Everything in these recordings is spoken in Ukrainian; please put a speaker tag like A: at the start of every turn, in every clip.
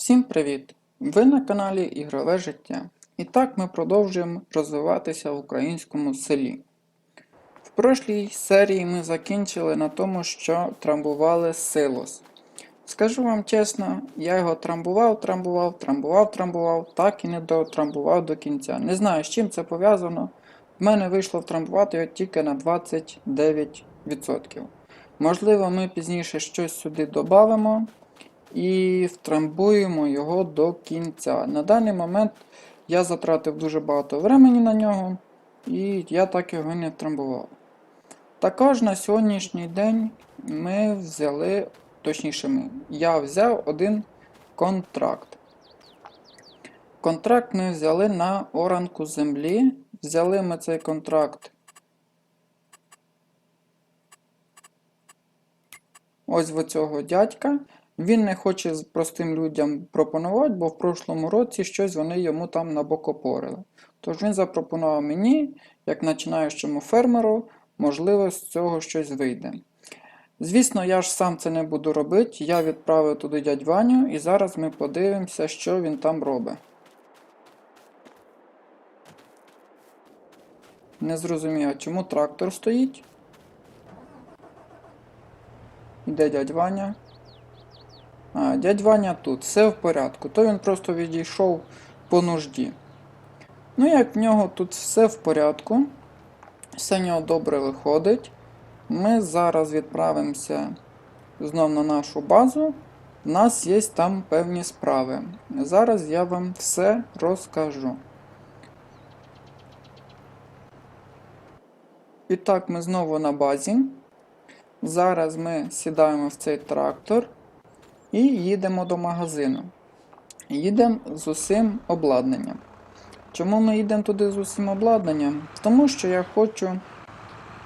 A: Всім привіт! Ви на каналі Ігрове життя. І так ми продовжуємо розвиватися в українському селі. В прошлій серії ми закінчили на тому, що трамбували силос. Скажу вам чесно, я його трамбував, трамбував, трамбував, трамбував, так і не дотрамбував до кінця. Не знаю, з чим це пов'язано. В мене вийшло втрамбувати його тільки на 29%. Можливо, ми пізніше щось сюди додамо і втрамбуємо його до кінця. На даний момент я затратив дуже багато времени на нього, і я так його не втрамбував. Також на сьогоднішній день ми взяли, точніше, ми, я взяв один контракт. Контракт ми взяли на оранку землі. Взяли ми цей контракт. Ось в цього дядька. Він не хоче простим людям пропонувати, бо в прошлому році щось вони йому там набокопорили. Тож він запропонував мені, як починаючому фермеру, можливо, з цього щось вийде. Звісно, я ж сам це не буду робити. Я відправив туди дядь Ваню, і зараз ми подивимося, що він там робить. Не зрозумів, а чому трактор стоїть? Іде дядь Ваня. А, дядь Ваня тут, все в порядку. То він просто відійшов по нужді. Ну, як в нього тут все в порядку, все в нього добре виходить. Ми зараз відправимося знов на нашу базу. У нас є там певні справи. Зараз я вам все розкажу. І так, ми знову на базі. Зараз ми сідаємо в цей трактор і їдемо до магазину. Їдемо з усім обладнанням. Чому ми їдемо туди з усім обладнанням? Тому що я хочу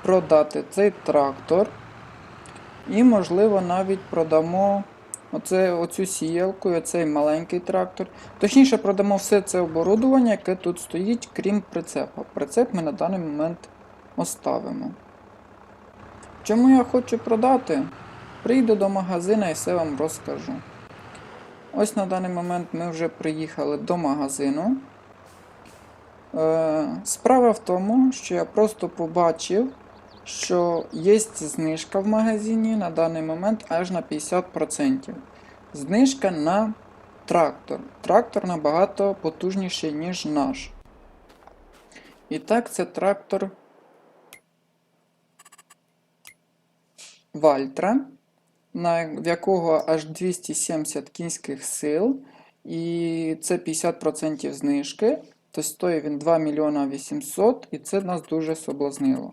A: продати цей трактор. І, можливо, навіть продамо оце, оцю сіялку і оцей маленький трактор. Точніше, продамо все це оборудовання, яке тут стоїть, крім прицепа. Прицеп ми на даний момент оставимо. Чому я хочу продати? Прийду до магазина і все вам розкажу. Ось на даний момент ми вже приїхали до магазину. Е, Справа в тому, що я просто побачив, що є знижка в магазині на даний момент аж на 50%. Знижка на трактор. Трактор набагато потужніший, ніж наш. І так, це трактор Вальтра, в якого аж 270 кінських сил, і це 50% знижки, то стоїть він 2 мільйона 800 і це нас дуже соблазнило.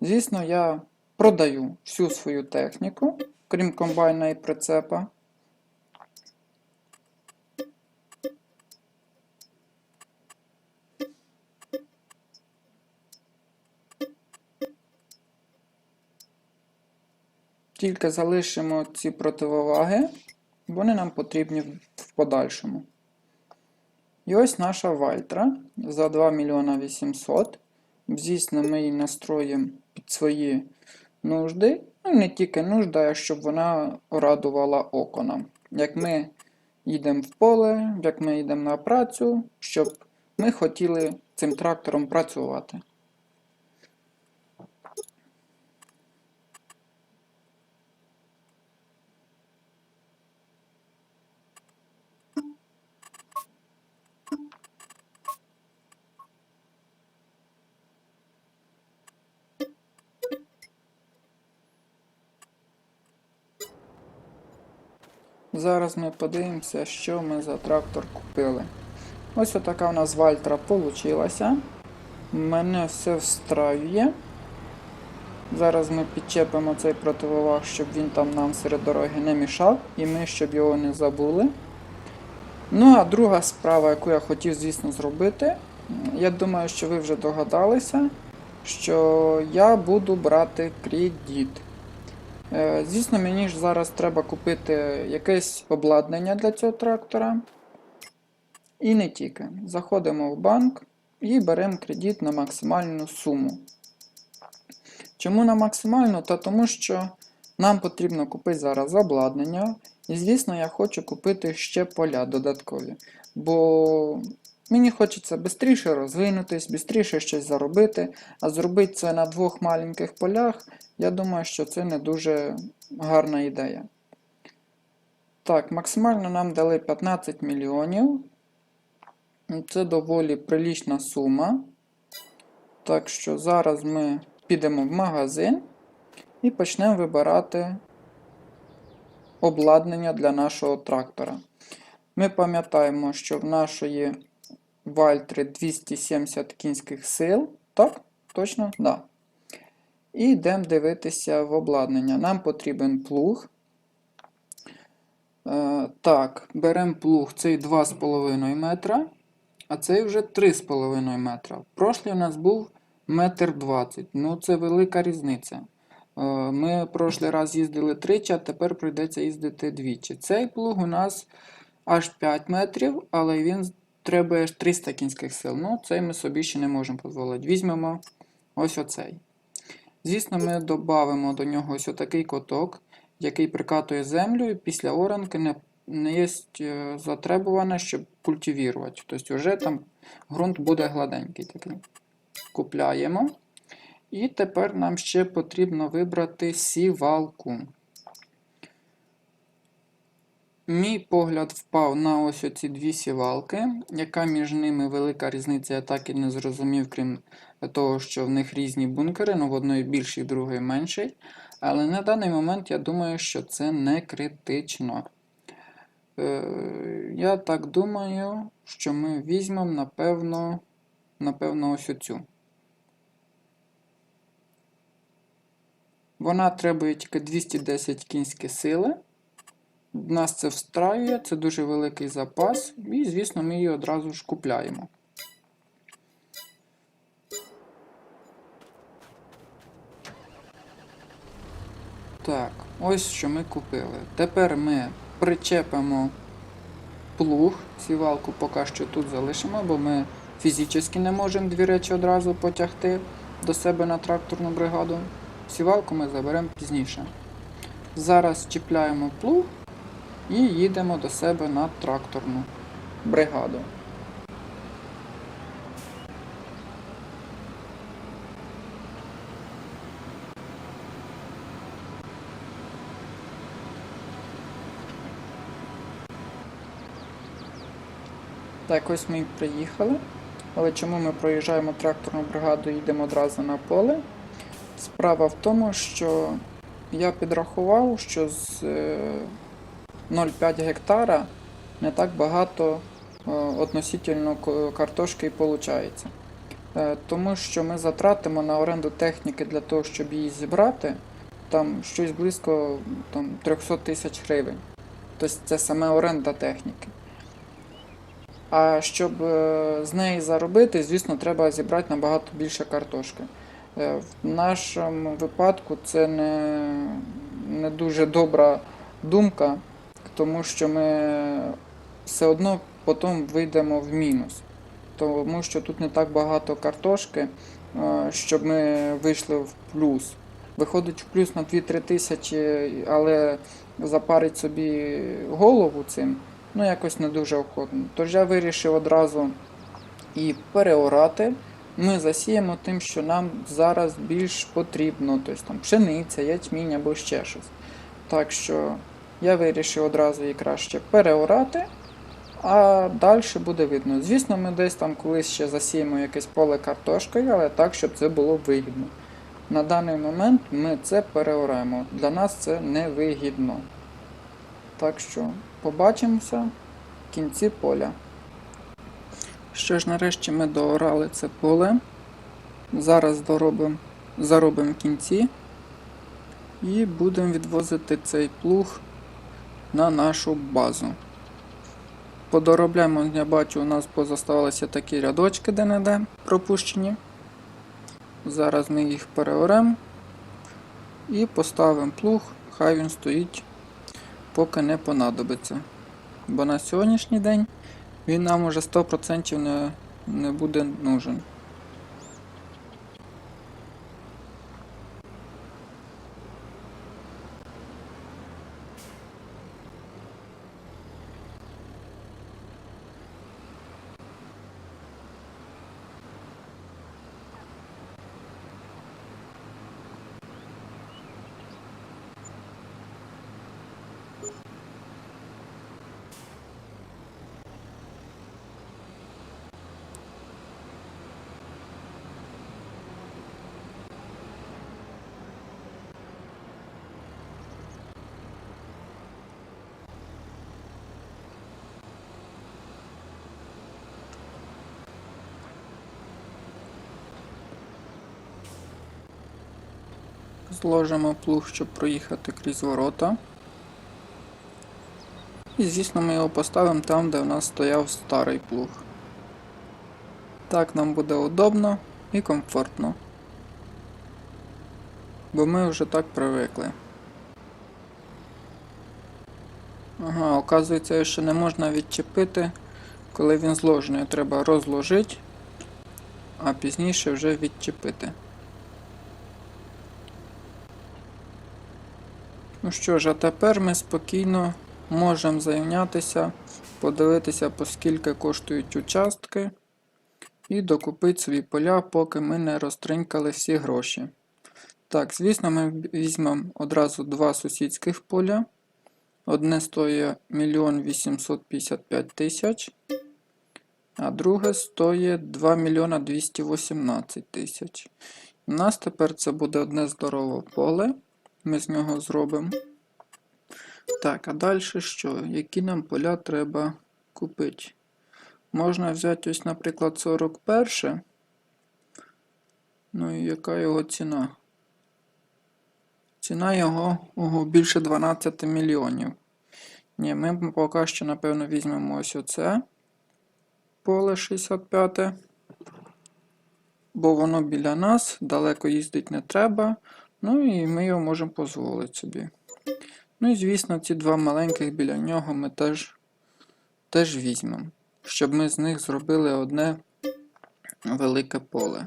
A: Звісно, я продаю всю свою техніку, крім комбайна і прицепа. Тільки залишимо ці противоваги, вони нам потрібні в подальшому. І ось наша вальтра за 2 мільйона 800. Звісно, ми її настроїмо під свої нужди. Ну, не тільки нужда, а щоб вона радувала око нам. Як ми їдемо в поле, як ми йдемо на працю, щоб ми хотіли цим трактором працювати. Зараз ми подивимося, що ми за трактор купили. Ось отака у нас вальтра вийшла. Мене все встраює. Зараз ми підчепимо цей противоваг, щоб він там нам серед дороги не мішав, і ми щоб його не забули. Ну, а друга справа, яку я хотів, звісно, зробити, я думаю, що ви вже догадалися, що я буду брати кредит. Е, Звісно, мені ж зараз треба купити якесь обладнання для цього трактора. І не тільки. Заходимо в банк і беремо кредит на максимальну суму. Чому на максимальну? Та тому що нам потрібно купити зараз обладнання, І звісно, я хочу купити ще поля додаткові. Бо мені хочеться швидше розвинутись, швидше щось заробити, а зробити це на двох маленьких полях, я думаю, що це не дуже гарна ідея. Так, максимально нам дали 15 мільйонів. Це доволі прилічна сума. Так що зараз ми підемо в магазин і почнемо вибирати обладнання для нашого трактора. Ми пам'ятаємо, що в нашої Вальтри 270 кінських сил. Так? Точно? Да. І йдемо дивитися в обладнання. Нам потрібен плуг. Е, так, беремо плуг цей 2,5 метра, а цей вже 3,5 метра. Прошлий у нас був метр 20. Ну, це велика різниця. Е, Ми прошлий раз їздили тричі, а тепер прийдеться їздити двічі. Цей плуг у нас аж 5 метрів, але він треба 300 кінських сил. Ну, цей ми собі ще не можемо дозволити. Візьмемо ось оцей. Звісно, ми додамо до нього ось отакий коток, який прикатує землю, і після оранки не, не є е, затребуване, щоб культивірувати. Тобто вже там ґрунт буде гладенький такий. Купляємо. І тепер нам ще потрібно вибрати сівалку. Мій погляд впав на ось оці дві сівалки. Яка між ними велика різниця, я так і не зрозумів, крім того, що в них різні бункери, ну в одної більший, в другої менший. Але на даний момент я думаю, що це не критично. Е, Я так думаю, що ми візьмемо, напевно, напевно, ось оцю. Вона требує тільки 210 кінські сили. Нас це встраює, це дуже великий запас, і, звісно, ми її одразу ж купляємо. Так, ось що ми купили. Тепер ми причепимо плуг, сівалку поки що тут залишимо, бо ми фізично не можемо дві речі одразу потягти до себе на тракторну бригаду. Сівалку ми заберемо пізніше. Зараз чіпляємо плуг і їдемо до себе на тракторну бригаду. Так, ось ми приїхали. Але чому ми проїжджаємо тракторну бригаду і йдемо одразу на поле? Справа в тому, що я підрахував, що з е, 0,5 гектара не так багато е, относительно картошки і виходить. Е, Тому що ми затратимо на оренду техніки для того, щоб її зібрати, там щось близько там, 300 тисяч гривень. Тобто це саме оренда техніки. А щоб е, з неї заробити, звісно, треба зібрати набагато більше картошки. В нашому випадку це не, не дуже добра думка, тому що ми все одно потім вийдемо в мінус. Тому що тут не так багато картошки, е, щоб ми вийшли в плюс. Виходить в плюс на 2-3 тисячі, але запарить собі голову цим, ну якось не дуже охотно. Тож я вирішив одразу і переорати. Ми засіємо тим, що нам зараз більш потрібно, тобто там пшениця, ячмінь або ще щось. Так що я вирішив одразу її краще переорати, а далі буде видно. Звісно, ми десь там колись ще засіємо якесь поле картошкою, але так, щоб це було вигідно. На даний момент ми це переораємо. Для нас це не вигідно. Так що побачимося в кінці поля. Що ж, нарешті ми доорали це поле. Зараз доробимо, заробимо кінці і будемо відвозити цей плуг на нашу базу. Подоробляємо, я бачу, у нас позоставалися такі рядочки де-не-де пропущені. Зараз ми їх переоремо і поставимо плуг, хай він стоїть, поки не понадобиться. Бо на сьогоднішній день він нам уже 100% не, не буде нужен. Зложимо плуг, щоб проїхати крізь ворота. І, звісно, ми його поставимо там, де в нас стояв старий плуг. Так нам буде удобно і комфортно. Бо ми вже так привикли. Ага, оказується, що не можна відчепити, коли він зложений. Треба розложити, а пізніше вже відчепити. Ну що ж, а тепер ми спокійно можемо зайнятися, подивитися, по скільки коштують участки, і докупити свої поля, поки ми не розтринькали всі гроші. Так, звісно, ми візьмемо одразу два сусідських поля. Одне стоїть 1 855 тисяч, а друге стоїть 2 мільйона 218 тисяч. У нас тепер це буде одне здорове поле. Ми з нього зробимо. Так, а далі що? Які нам поля треба купити? Можна взяти ось, наприклад, 41. Ну і яка його ціна? Ціна його ого, більше 12 мільйонів. Ні, ми поки що, напевно, візьмемо ось оце поле 65. Бо воно біля нас, далеко їздити не треба. Ну і ми його можемо дозволити собі. Ну і, звісно, ці два маленьких біля нього ми теж, теж візьмемо, щоб ми з них зробили одне велике поле.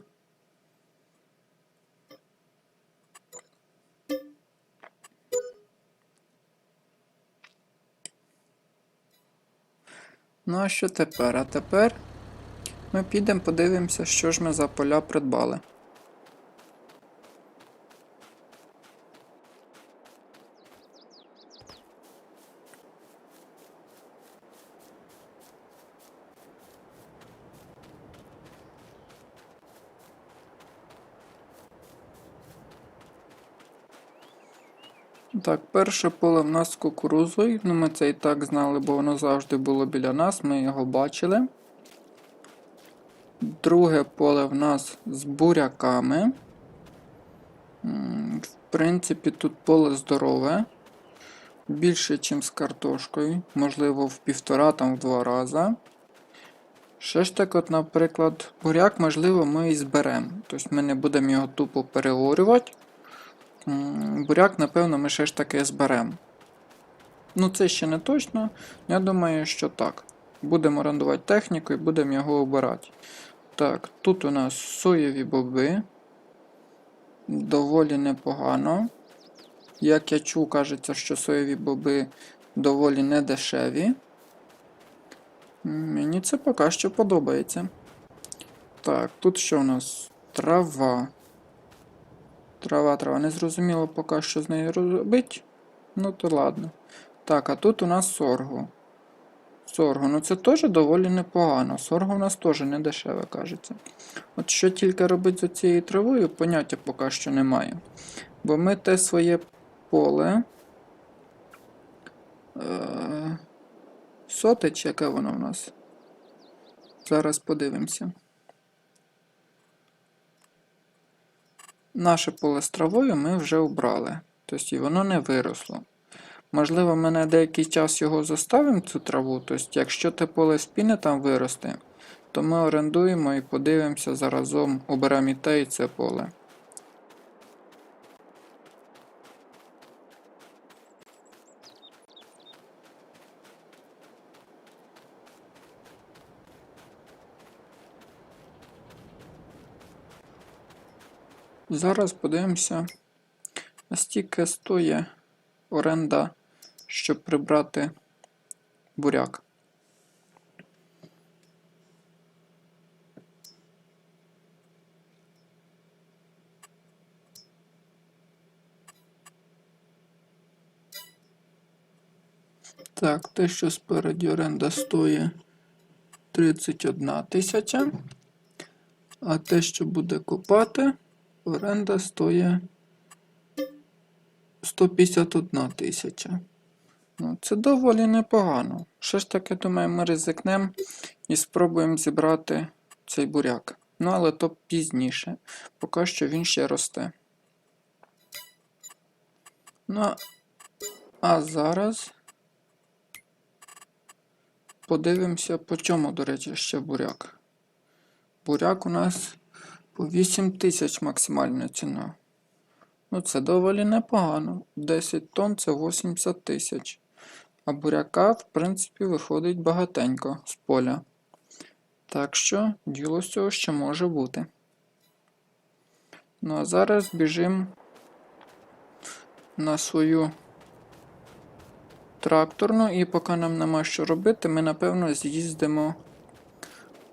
A: Ну, а що тепер? А тепер ми підемо подивимося, що ж ми за поля придбали. Так, перше поле в нас з кукурузою. Ну, ми це і так знали, бо воно завжди було біля нас, ми його бачили. Друге поле в нас з буряками. В принципі, тут поле здорове. Більше, ніж з картошкою. Можливо, в півтора, там в два рази. Ще ж так, от, наприклад, буряк, можливо, ми і зберемо. Тобто ми не будемо його тупо переорювати. Буряк, напевно, ми ще ж таки зберемо. Ну, це ще не точно. Я думаю, що так. Будемо орендувати техніку і будемо його обирати. Так, тут у нас соєві боби. Доволі непогано. Як я чув, кажеться, що соєві боби доволі недешеві. Мені це поки що подобається. Так, тут що у нас? Трава. Трава, трава. Не зрозуміло поки що з нею робити. Ну то ладно. Так, а тут у нас сорго. Сорго, ну це теж доволі непогано. Сорго у нас теж не дешеве, кажеться. От що тільки робити з цією травою, поняття поки що немає. Бо ми те своє поле. Е, соте, чи яке воно в нас? Зараз подивимося. Наше поле з травою ми вже обрали. Тобто воно не виросло. Можливо, ми на деякий час його заставимо цю траву. Тобто, якщо те поле спіни там виросте, то ми орендуємо і подивимося заразом, оберемо і те, і це поле. Зараз подивимося, настільки стоїть оренда, щоб прибрати буряк. Так, те, що спереді оренда стоїть 31 тисяча, а те, що буде копати, оренда стоїть 151 тисяча. Ну, це доволі непогано. Що ж таки, думаю, ми ризикнемо і спробуємо зібрати цей буряк. Ну, але то пізніше. Поки що він ще росте. Ну, а зараз подивимося, по чому, до речі, ще буряк. Буряк у нас по 8 тисяч максимальна ціна. Ну, це доволі непогано. 10 тонн це 80 тисяч. А буряка, в принципі, виходить багатенько з поля. Так що діло з цього ще може бути. Ну а зараз біжимо на свою тракторну, і поки нам нема що робити, ми напевно з'їздимо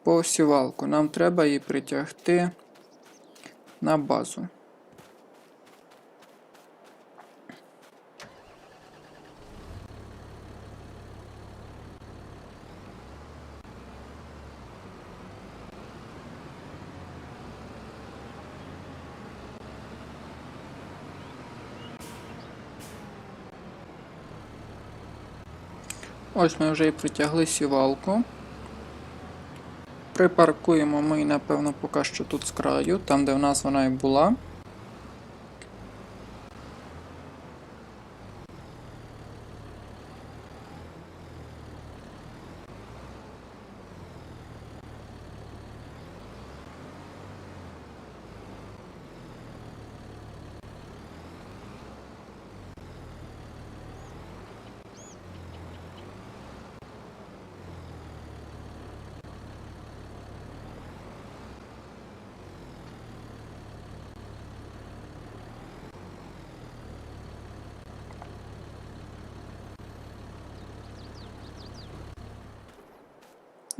A: по сівалку. Нам треба її притягти на базу. Ось ми вже і притягли сівалку. Припаркуємо ми, напевно, поки що тут з краю, там, де в нас вона і була.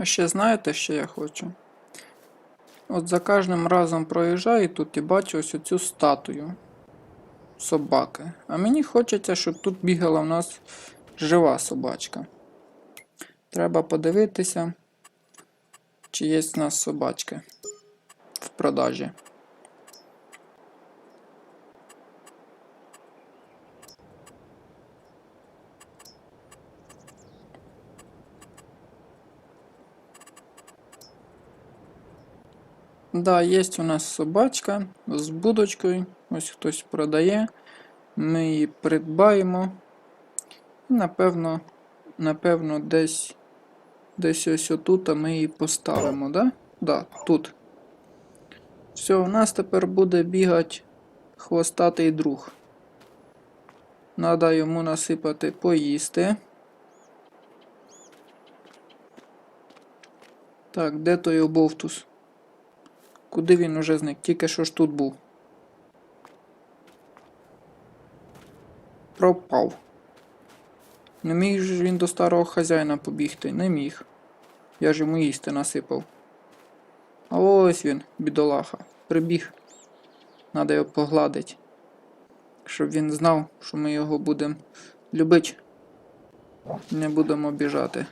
A: Ще знаєте, що я хочу? От за кожним разом проїжджаю тут і бачу ось оцю статую собаки. А мені хочеться, щоб тут бігала в нас жива собачка. Треба подивитися, чи є в нас собачки в продажі. Да, є у нас собачка з будочкою. Ось хтось продає. Ми її придбаємо. І напевно, напевно, десь десь ось отут ми її поставимо, да? Да, тут. Все, у нас тепер буде бігати хвостатий друг. Надо йому насипати поїсти. Так, де той обовтус? Куди він уже зник? Тільки що ж тут був. Пропав. Не міг ж він до старого хазяїна побігти, не міг. Я ж йому їсти насипав. А ось він, бідолаха, прибіг. Надо його погладити. Щоб він знав, що ми його будемо любити. Не будемо обіжати.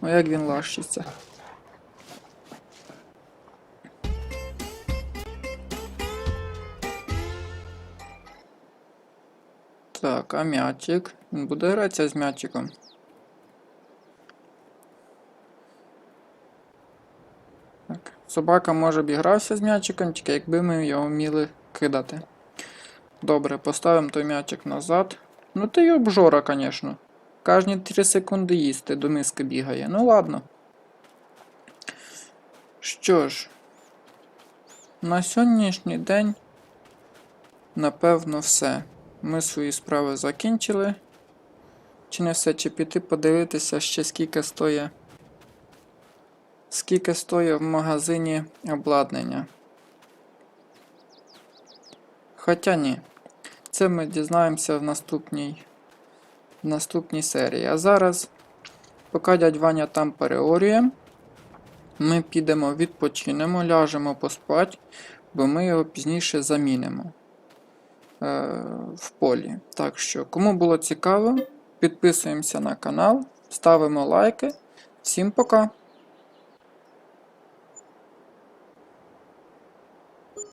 A: Ну як він лащиться. Так, а м'ячик? Він буде гратися з м'ячиком. Так. Собака може б з м'ячиком, тільки якби ми його вміли кидати. Добре, поставимо той м'ячик назад. Ну ти й обжора, звісно. Кожні 3 секунди їсти до миски бігає. Ну ладно. Що ж, на сьогоднішній день, напевно, все. Ми свої справи закінчили. Чи не все, чи піти подивитися ще скільки стоїть. Скільки стоїть в магазині обладнання. Хоча ні. Це ми дізнаємося в наступній, в наступній серії. А зараз, поки дядь Ваня там переорює, ми підемо відпочинемо, ляжемо поспати, бо ми його пізніше замінимо в полі. Так що, кому було цікаво, підписуємося на канал, ставимо лайки. Всім пока!